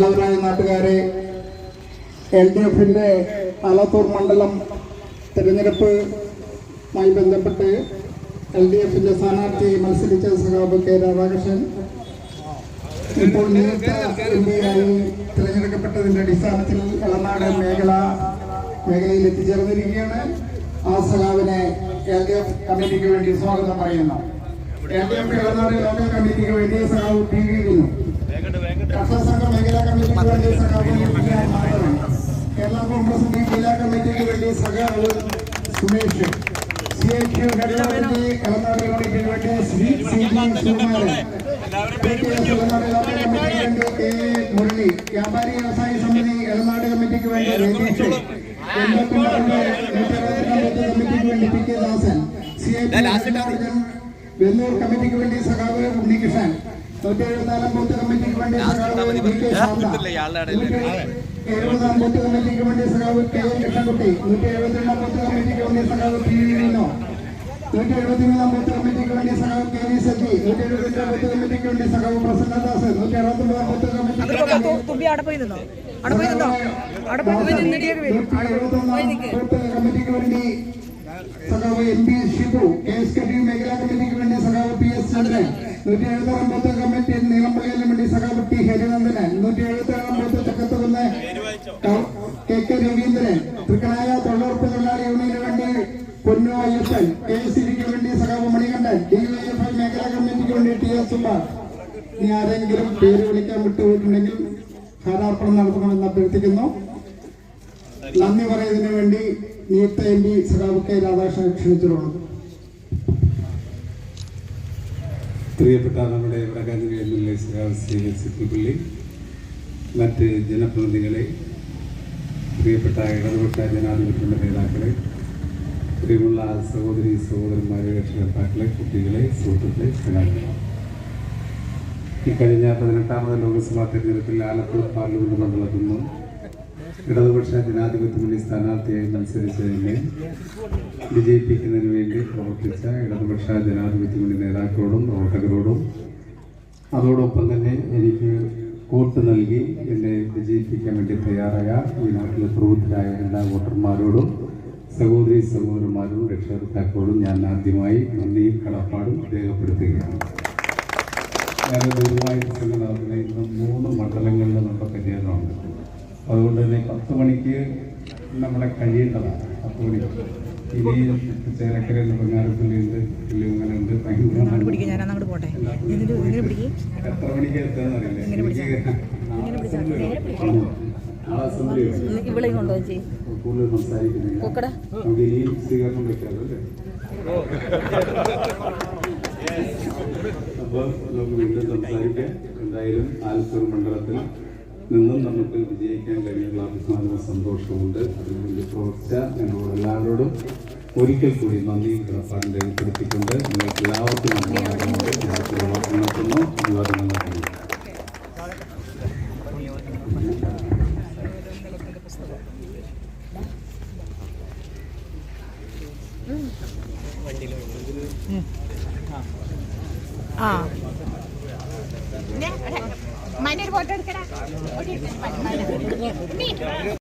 നാട്ടുകാരെ L D എഫിന്റെ ആലത്തൂർ മണ്ഡലം തെരഞ്ഞെടുപ്പുമായി ബന്ധപ്പെട്ട് എൽ ഡി എഫിന്റെ സ്ഥാനാർത്ഥി മത്സരിച്ച സഖാബ് കെ രാധാകൃഷ്ണൻ. ഇപ്പോൾ നിയുക്ത എം പിയായി തിരഞ്ഞെടുക്കപ്പെട്ടതിന്റെ അടിസ്ഥാനത്തിൽ എളനാട് മേഖല മേഖലയിൽ എത്തിച്ചേർന്നിരിക്കുകയാണ്. ആ സഖാവിനെ എൽ ഡി എഫ് കമ്മിറ്റിക്ക് വേണ്ടി സ്വാഗതം പറയുന്നു. L D F Elanad local കമ്മിറ്റിക്ക് വേണ്ടി സഖാവ് പി കമ്മിറ്റിക്ക് വേണ്ടി സഖാവ് Sumesh. C A Q head Ernakulam കമ്മിറ്റിക്ക് വേണ്ടി ശ്രീ സി ജി സുകുമാരൻ. മുരളി. വ്യാപാരി വ്യവസായ സമിതി എളനാട് കമ്മിറ്റിക്ക് വേണ്ടി രതീഷ് കമ്മിറ്റിക്ക് വേണ്ടി P K Dasan. C I Vennur കമ്മിറ്റിക്ക് വേണ്ടി സഖാവ് ഉണ്ണികൃഷ്ണൻ. നൂറ്റി എഴുപത്തിനാലാം ബൂത്ത് കമ്മിറ്റിക്ക് വേണ്ടി സഖാവ് വി കെ. ശാന്ത എഴുപതാം ബൂത്ത് കമ്മിറ്റിക്ക് വേണ്ടി സഖാവ് കെ. എൻ കൃഷ്ണൻകുട്ടി. നൂറ്റി എഴുപത്തിരണ്ടാം ബൂത്ത് കമ്മിറ്റിക്ക് വേണ്ടി സഖാവ് പി. വി. വിനോ. നൂറ്റി എഴുപത്തിമൂന്നാം ബൂത്ത് കമ്മിറ്റിക്ക് വേണ്ടി സഖാവ് കെ. വി. സജി. നൂറ്റി എഴുപത്തിരണ്ടാം ബൂത്ത് കമ്മിറ്റിക്ക് വേണ്ടി സഖാവ് പ്രസന്നദാസ് നൂറ്റി അറുപത്തൊമ്പതാം ബൂത്ത് കമ്മിറ്റിക്ക് സഖാവ് M. P. Shibu K. S. K. T. മേഖലാ കമ്മിറ്റിക്ക് വേണ്ടി സഖാവ് പി. എസ്. ചന്ദ്രൻ. നൂറ്റി എഴുപത്താറാം കമ്മിറ്റി നീളംപള്ളിയിലും വേണ്ടി സഖാവ് ടി ഹരിനന്ദനൻ നൂറ്റി കെ കെ രവീന്ദ്രൻ തൃക്കനായ തൊഴിലുറപ്പ് തൊഴിലാളി യൂണിയന് വേണ്ടി പൊന്നു അയ്യപ്പൻ കെ വേണ്ടി സഖാവ് Manikandan D Y F I മേഖലാ കമ്മിറ്റിക്ക് വേണ്ടി ടി എസ് ഇനി ആരെങ്കിലും പേര് വിളിക്കാൻ വിട്ടുപോയിട്ടുണ്ടെങ്കിൽ ഹാരാർപ്പണം നടത്തണമെന്ന് അഭ്യർത്ഥിക്കുന്നു നന്ദി പറയുന്നതിന് വേണ്ടി നിയുക്ത എം പി സഖാവ് കെ രാധാകൃഷ്ണൻ ക്ഷണിച്ചിട്ടുള്ളൂ പ്രിയപ്പെട്ട നമ്മുടെ Vadakkanchery M L A Shri മറ്റ് ജനപ്രതിനിധികളെ പ്രിയപ്പെട്ട ഇടതുപക്ഷ ജനാധിപത്യത്തിന്റെ നേതാക്കളെ പ്രിയമുള്ള സഹോദരി സഹോദരന്മാരെ രക്ഷകർത്താക്കളെ കുട്ടികളെ സുഹൃത്തുക്കളെ സഹായികളെ ഈ കഴിഞ്ഞ പതിനെട്ടാമത് ലോക്സഭാ തെരഞ്ഞെടുപ്പിൽ ആലപ്പുഴ പാർലമെന്റ് മണ്ഡലത്തിൽ നിന്നും ഇടതുപക്ഷ ജനാധിപത്യ മുന്നണി സ്ഥാനാർത്ഥിയായി മത്സരിച്ചതിനെ വിജയിപ്പിക്കുന്നതിന് വേണ്ടി പ്രവർത്തിച്ച ഇടതുപക്ഷ ജനാധിപത്യ മുന്നണി നേതാക്കളോടും പ്രവർത്തകരോടും അതോടൊപ്പം തന്നെ എനിക്ക് വോട്ട് നൽകി എന്നെ വിജയിപ്പിക്കാൻ വേണ്ടി തയ്യാറായ ഈ നാട്ടിലെ പ്രബുദ്ധരായ എല്ലാ വോട്ടർമാരോടും സഹോദരി സഹോദരന്മാരോടും രക്ഷകർത്താക്കളോടും ഞാൻ ആദ്യമായി നന്ദിയും കടപ്പാടും രേഖപ്പെടുത്തുകയാണ്. ഞാൻ ദൂരമായി സംഘം നടത്തുന്ന ഇന്ന് മൂന്ന് മണ്ഡലങ്ങളിൽ നമ്മുടെ പര്യടനമുണ്ട്. അതുകൊണ്ട് തന്നെ പത്ത് മണിക്ക് നമ്മളെ കഴിയേണ്ടതാണ്. പത്ത് മണിക്ക് ഇനി ചേരക്കര ബംഗാരപ്പള്ളിയുണ്ട് പുല്ലിമംഗലുണ്ട് എത്ര മണിക്ക് എത്താന്നറിയില്ല കൂടുതൽ സംസാരിക്കുന്നില്ല. പൊക്കട. നമുക്ക് ഇനിയും സ്വീകരണം വെക്കാമല്ലോ അല്ലേ? അപ്പോൾ നമുക്ക് വീണ്ടും സംസാരിക്കാം. എന്തായാലും ആലത്തൂർ മണ്ഡലത്തിൽ നിന്നും നമുക്ക് വിജയിക്കാൻ കഴിയുന്ന അഭിമാനവും സന്തോഷമുണ്ട് അതിനുവേണ്ടി പ്രവർത്തിച്ച ഞങ്ങളോട് എല്ലാവരോടും ഒരിക്കൽ കൂടി നന്ദിയും കിടപ്പാടും രേഖപ്പെടുത്തിക്കൊണ്ട് നിങ്ങൾക്ക് എല്ലാവർക്കും ആ. मानेर बॉर्डर करा